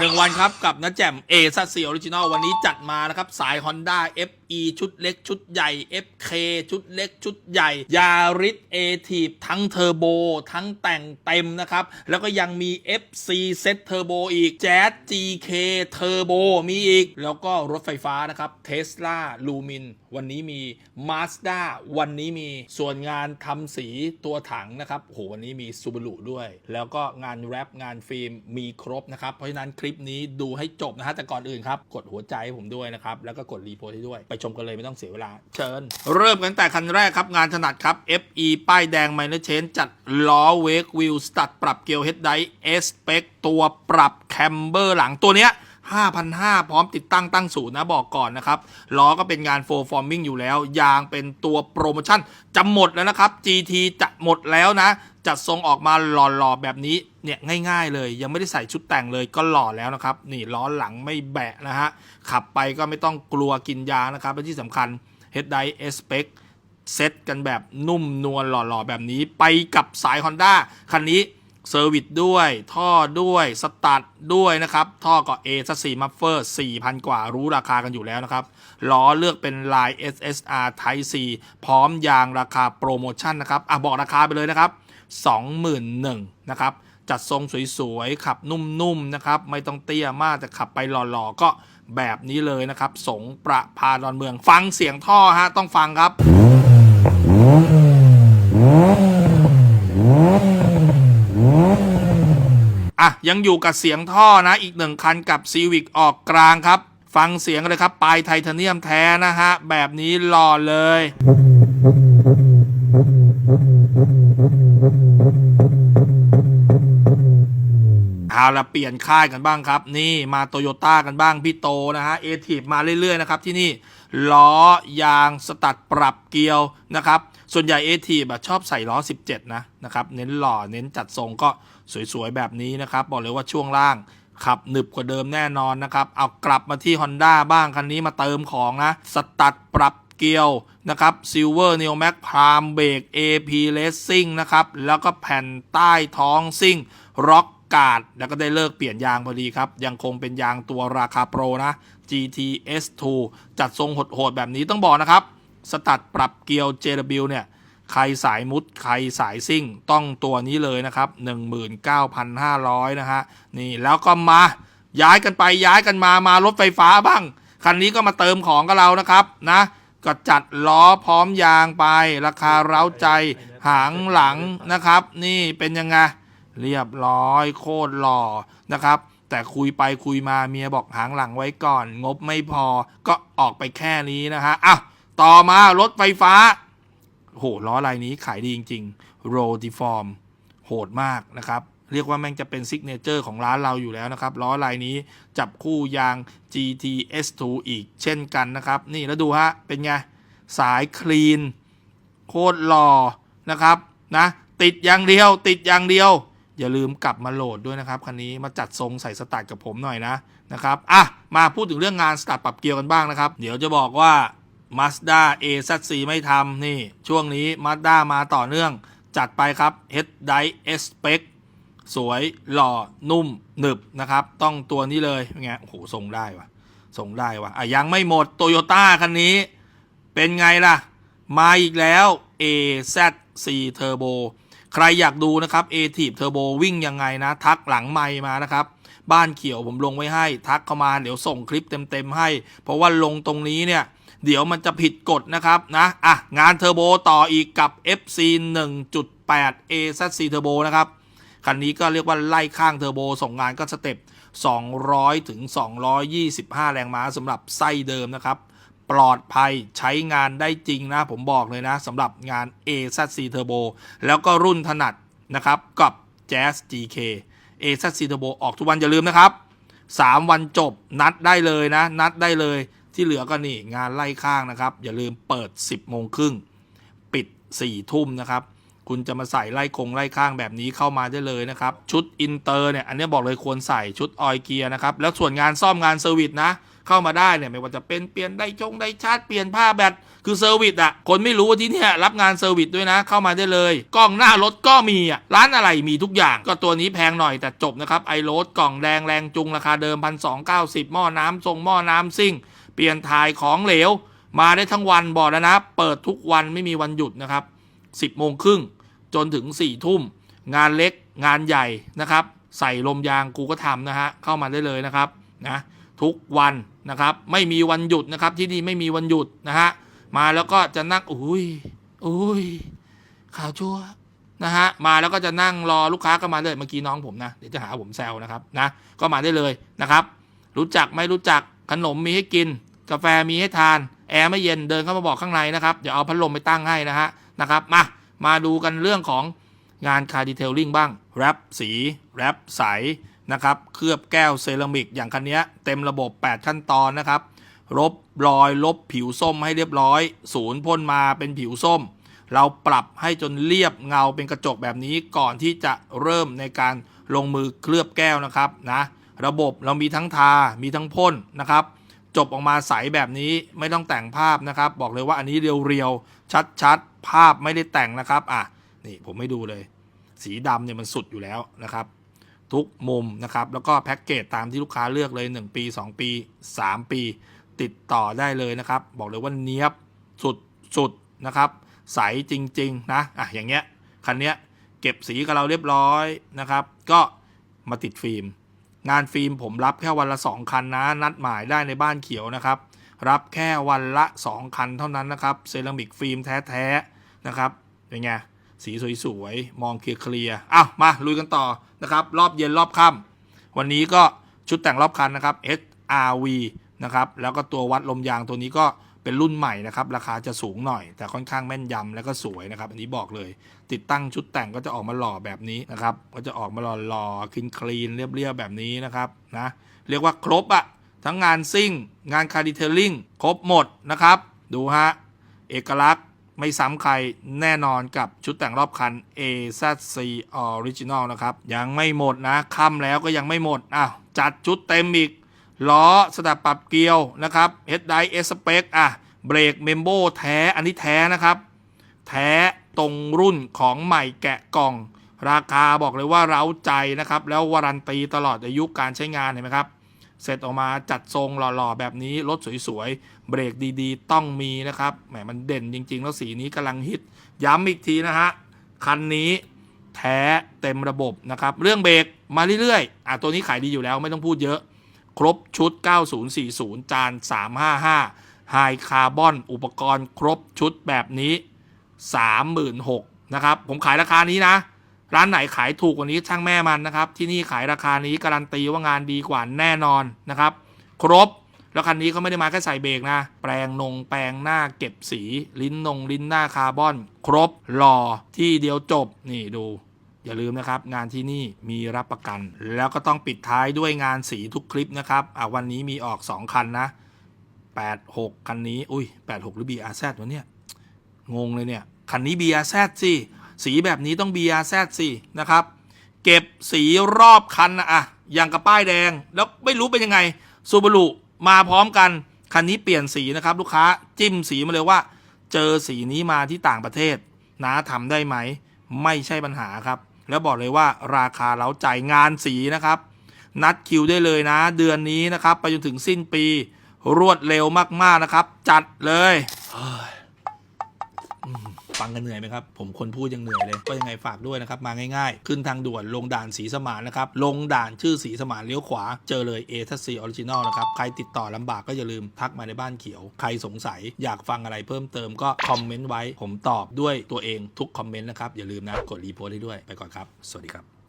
หนึ่งวันครับกับนะแจ่มเอซัสซีออริจินอลวันนี้จัดมานะครับ สาย Honda e ชุดเล็กชุดใหญ่ FK ชุดเล็กชุดใหญ่ ยาริส a t i v ทั้งเทอร์โบ ทั้งแต่งเต็มนะครับ แล้วก็ยังมี FC เซตเทอร์โบอีก Jazz GK เทอร์โบมีอีก แล้วก็รถไฟฟ้านะครับ Tesla Lumin วันนี้มี Mazda วันนี้มีส่วนงานทำสีตัวถังนะครับโหวันนี้มี Subaru ด้วย แล้วก็งานแรปงานฟิล์มมีครบนะครับ เพราะฉะนั้นคลิปนี้ดูให้จบนะฮะแต่ก่อนอื่นครับ กดหัวใจให้ผมด้วยนะครับ แล้วก็กดรีโพสให้ด้วยไปชมกันเลยไม่ต้องเสียเวลา เชิญ เริ่มกันแต่คันแรกครับงานถนัดครับ FE ป้ายแดงไมเนอร์เชนจัดล้อเวกวิลสตัดปรับเกียวเฮดไดเอสเปกตัวปรับแคมเบอร์หลังตัวเนี้ย 5,500 พร้อมติดตั้งตั้งศูนย์นะบอกก่อนนะครับ ล้อก็เป็นงานโฟร์ฟอร์มิงอยู่แล้ว ยางเป็นตัวโปรโมชั่นจะหมดแล้วนะครับ GT จะหมดแล้วนะ จัดทรงออกมาหล่อๆแบบนี้เนี่ยง่าย ๆ เลย ยังไม่ได้ใส่ชุดแต่งเลยก็หล่อแล้วนะครับ นี่ล้อหลังไม่แบะนะฮะ ขับไปก็ไม่ต้องกลัวกินยานะครับ และที่สำคัญ Head d i e s p e c เซตกันแบบนุ่มนวลหล่อๆแบบนี้ไปกับสาย Honda คันนี้ เซอร์วิสด้วย ท่อด้วยสตาร์ทด้วยนะครับ ท่อก็ A สั4มัฟเฟอร์4,000 กว่ารู้ราคากันอยู่แล้วนะครับ ล้อเลือกเป็นลาย SSR Type C พร้อมยางราคาโปรโมชั่นนะครับ อะ บอกราคาไปเลยนะครับ 21,000นะครับ จัดทรงสวยๆ ขับนุ่มๆนะครับ ไม่ต้องเตี้ยมากแต่ขับไปหล่อๆ ก็แบบนี้เลยนะครับ สงประพาดอนเมือง ฟังเสียงท่อฮะ ต้องฟังครับ อะ ยังอยู่กับเสียงท่อนะ อีกหนึ่งคันกับซีวิกออกกลางครับ ฟังเสียงเลยครับ ปลายไทเทเนียมแท้นะฮะ แบบนี้หล่อเลย เอาละเปลี่ยนค่ายกันบ้างครับ นี่มาโตโยต้ากันบ้างพี่โตนะฮะเอทีมาเรื่อยๆนะครับที่นี่ล้อยางสตัดปรับเกลียวนะครับ ส่วนใหญ่เอทีแบชอบใส่ล้อ 17 นะนะครับ เน้นหล่อเน้นจัดทรงก็สวยๆ แบบนี้นะครับ บอกเลยว่าช่วงล่างขับหนึบกว่าเดิมแน่นอนนะครับ เอากลับมาที่ Honda บ้างคันนี้มาเติมของนะ สตัดปรับเกลียวนะครับ Silver Neo Max Prime Brake AP Racing นะครับ แล้วก็แผ่นใต้ท้องซิ่ง Rock กาดแล้วก็ได้เลิกเปลี่ยนยางพอดีครับ ยังคงเป็นยางตัวราคาโปรนะ GTS2 จัดทรงโหดๆแบบนี้ต้องบอกนะครับ สตัดปรับเกียว JW เนี่ย ใครสายมุด ใครสายซิ่ง ต้องตัวนี้เลยนะครับ 19,500 นะฮะ นี่แล้วก็มาย้ายกันไปย้ายกันมามารถไฟฟ้าบ้าง คันนี้ก็มาเติมของกับเรานะครับนะก็จัดล้อพร้อมยางไป ราคาเร้าใจหางหลังนะครับ นี่เป็นยังไง เรียบร้อยโคตรหล่อนะครับ แต่คุยไปคุยมาเมียบอกหางหลังไว้ก่อน งบไม่พอก็ออกไปแค่นี้นะฮะอะต่อมารถไฟฟ้าโหล้อลายนี้ขายดีจริงๆโรดิฟอร์มโหดมากนะครับ เรียกว่าแม่งจะเป็นซิกเนเจอร์ของร้านเราอยู่แล้วนะครับ ล้อลายนี้จับคู่ยาง GTS2 อีกเช่นกันนะครับ นี่แล้วดูฮะ เป็นไง สายคลีน โคตรหล่อนะครับนะ ติดอย่างเดียว ติดอย่างเดียว อย่าลืมกลับมาโหลดด้วยนะครับคันนี้มาจัดทรงใส่สตาร์ทกับผมหน่อยนะนะครับอะมาพูดถึงเรื่องงานสตาร์ทปรับเกียร์กันบ้างนะครับ เดี๋ยวจะบอกว่า Mazda AZ4 ไม่ทำนี่ ช่วงนี้ Mazda มาต่อเนื่องจัดไปครับ Head d i S Spec สวยหล่อนุ่มหนึบนะครับ ต้องตัวนี้เลยไงโอ้โหทรงได้วะทรงได้วะอะยังไม่หมดโตโยต้าคันนี้ เป็นไงล่ะ มาอีกแล้ว AZ4 Turbo ใครอยากดูนะครับ a t i v Turbo วิ่งยังไงนะ ทักหลังไมมานะครับ บ้านเขียวผมลงไว้ให้ ทักเข้ามาเดี๋ยวส่งคลิปเต็มๆให้ เพราะว่าลงตรงนี้เนี่ย เดี๋ยวมันจะผิดกฎนะครับนะอะงานเทอร์โบต่ออีกกับ FC 1.8 AZ4 Turbo นะครับคันนี้ก็เรียกว่าไล่ข้างเทอร์โบส่งงานก็สเต็ป200 ถึง 225 แรงม้าสำหรับไส้เดิมนะครับ ปลอดภัยใช้งานได้จริงนะ ผมบอกเลยนะสำหรับงาน AZC Turbo แล้วก็รุ่นถนัดนะครับ กับ Jazz GK AZC Turbo ออกทุกวันอย่าลืมนะครับ 3 วันจบนัดได้เลยนะ นัดได้เลยที่เหลือก็นี่งานไล่ข้างนะครับ อย่าลืมเปิด 10โมงครึ่งปิด4ทุ่มนะครับ คุณจะมาใส่ไล่คงไล่ข้างแบบนี้เข้ามาได้เลยนะครับ ชุดอินเตอร์เนี่ยอันนี้บอกเลยควรใส่ชุดออยเกียร์นะครับ แล้วส่วนงานซ่อมงานเซอร์วิสนะ เข้ามาได้เนี่ยไม่ว่าจะเป็นเปลี่ยนไดจงไดชาร์จเปลี่ยนผ้าแบตคือเซอร์วิสอะคนไม่รู้ว่าที่เนี่ยรับงานเซอร์วิสด้วยนะ เข้ามาได้เลย กล้องหน้ารถก็มีอะร้านอะไรมีทุกอย่าง ก็ตัวนี้แพงหน่อยแต่จบนะครับไอโรดกล่องแดงแรงจุงราคาเดิมพันสองเก้าสิบหม้อน้ำทรงหม้อน้ำซิ่ง เปลี่ยนถ่ายของเหลว มาได้ทั้งวันบอกแล้วนะ เปิดทุกวันไม่มีวันหยุดนะครับ 10โมงครึ่งจนถึง4ทุ่ม งานเล็กงานใหญ่นะครับ ใส่ลมยางกูก็ทำนะฮะ เข้ามาได้เลยนะครับนะทุกวันนะครับ ไม่มีวันหยุดนะครับที่นี่ไม่มีวันหยุดนะฮะ มาแล้วก็จะนั่งอุ้ยอุ้ยข่าวชั่วนะฮะมาแล้วก็จะนั่งรอลูกค้าก็มาเลยเมื่อกี้น้องผมนะเดี๋ยวจะหาผมแซวนะครับนะก็มาได้เลยนะครับ รู้จักไม่รู้จักขนมมีให้กิน กาแฟมีให้ทาน แอร์ไม่เย็นเดินเข้ามาบอกข้างในนะครับเดี๋ยวเอาพัดลมไปตั้งให้นะฮะ นะครับมามาดูกันเรื่องของงานคาร์ดีเทลลิ่งบ้างแรปสีแรปใสนะครับเคลือบแก้วเซรามิกอย่างคันนี้เต็มระบบ 8 ขั้นตอนนะครับลบรอยลบผิวส้มให้เรียบร้อย ศูนย์พ่นมาเป็นผิวส้ม เราปรับให้จนเรียบเงาเป็นกระจกแบบนี้ก่อนที่จะเริ่มในการลงมือเคลือบแก้วนะครับนะระบบเรามีทั้งทา มีทั้งพ่นนะครับ จบออกมาใสแบบนี้ไม่ต้องแต่งภาพนะครับ บอกเลยว่าอันนี้เรียวๆ ชัดๆ ภาพไม่ได้แต่งนะครับ อะ นี่ผมไม่ดูเลย สีดำเนี่ยมันสุดอยู่แล้วนะครับ ทุกมุมนะครับ แล้วก็แพ็กเกจตามที่ลูกค้าเลือกเลย 1 ปี 2 ปี 3 ปี ติดต่อได้เลยนะครับ บอกเลยว่าเนี้ยบสุดสุดนะครับ ใสจริง ๆ นะ อะ อย่างเงี้ย คันเนี้ยเก็บสีกับเราเรียบร้อยนะครับ ก็มาติดฟิล์ม งานฟิล์มผมรับแค่วันละ 2 คันนะ นัดหมายได้ในบ้านเขียวนะครับ รับแค่วันละ 2 คันเท่านั้นนะครับ เซรามิกฟิล์มแท้ๆนะครับเป็นไงสีสวยๆ มองเคลียร์ๆอ้าวมาลุยกันต่อนะครับ รอบเย็นรอบค่ำวันนี้ก็ชุดแต่งรอบคันนะครับ SRV นะครับ แล้วก็ตัววัดลมยางตัวนี้ก็ เป็นรุ่นใหม่นะครับ ราคาจะสูงหน่อย แต่ค่อนข้างแม่นยำแล้วก็สวยนะครับ อันนี้บอกเลย ติดตั้งชุดแต่งก็จะออกมาหล่อแบบนี้นะครับ ก็จะออกมาหล่อหล่อคลีนคลีนเรียบๆแบบนี้นะครับนะเรียกว่าครบอะทั้งงานซิ่ง งานคาร์ดิเทลลิ่งครบหมดนะครับ ดูฮะเอกลักษณ์ไม่ซ้ำใครแน่นอนกับชุดแต่งรอบคัน AZC Original นะครับ ยังไม่หมดนะค่ำแล้วก็ยังไม่หมดอ้าวจัดชุดเต็มอีก ล้อสดับปรับเกลียวนะครับ Head d i e S Spec อะเบรกเมมโบแท้อันนี้แท้นะครับ แท้ตรงรุ่นของใหม่แกะกล่อง ราคาบอกเลยว่าเร้าใจนะครับ แล้ววารันตีตลอดอายุการใช้งานเห็นไหมครับ เสร็จออกมาจัดทรงหล่อๆ แบบนี้ รถสวยๆ เบรกดีๆ ต้องมีนะครับแหมมันเด่นจริงๆ แล้วสีนี้กำลังฮิต ย้ำอีกทีนะฮะ คันนี้แท้เต็มระบบนะครับ เรื่องเบรกมาเรื่อยๆอะตัวนี้ขายดีอยู่แล้วไม่ต้องพูดเยอะ ครบชุด 9040 จาน 355ไฮคาร์บอนอุปกรณ์ครบชุดแบบนี้ 36,000นะครับ ผมขายราคานี้นะ ร้านไหนขายถูกกว่านี้ช่างแม่มันนะครับ ที่นี่ขายราคานี้การันตีว่างานดีกว่าแน่นอนนะครับ ครบแล้วคันนี้เขาไม่ได้มาแค่ใส่เบรกนะ แปลงนงแปลงหน้าเก็บสี ลิ้นนงลิ้นหน้าคาร์บอน ครบหล่อที่เดียวจบนี่ดู อย่าลืมนะครับ งานที่นี่มีรับประกัน แล้วก็ต้องปิดท้ายด้วยงานสีทุกคลิปนะครับอะวันนี้มีออก 2 คันนะ 86 คันนี้ อุ้ย 86 หรือ BRZ วะเนี่ย งงเลยเนี่ย คันนี้ BRZ สิสีแบบนี้ต้อง BRZ สินะครับ เก็บสีรอบคันนะอะอย่างกับป้ายแดง แล้วไม่รู้เป็นยังไงซูบารุมาพร้อมกัน คันนี้เปลี่ยนสีนะครับ ลูกค้าจิ้มสีมาเลยว่า เจอสีนี้มาที่ต่างประเทศนะทำได้ไหม ไม่ใช่ปัญหาครับ แล้วบอกเลยว่าราคาเราจ่ายงานสีนะครับ นัดคิวได้เลยนะ เดือนนี้นะครับ ไปจนถึงสิ้นปีรวดเร็วมากๆนะครับ จัดเลย ฟังกันเหนื่อยไหมครับ ผมคนพูดยังเหนื่อยเลย ก็ยังไงฝากด้วยนะครับ มาง่ายๆ ขึ้นทางด่วนลงด่านสีสมานนะครับ ลงด่านชื่อสีสมานเลี้ยวขวา เจอเลยเอทัสซีออริจินอลนะครับ ใครติดต่อลำบากก็อย่าลืมทักมาในบ้านเขียว ใครสงสัยอยากฟังอะไรเพิ่มเติมก็คอมเมนต์ไว้ ผมตอบด้วยตัวเองทุกคอมเมนต์นะครับ อย่าลืมนะ กดรีโพสต์ให้ด้วย ไปก่อนครับ สวัสดีครับ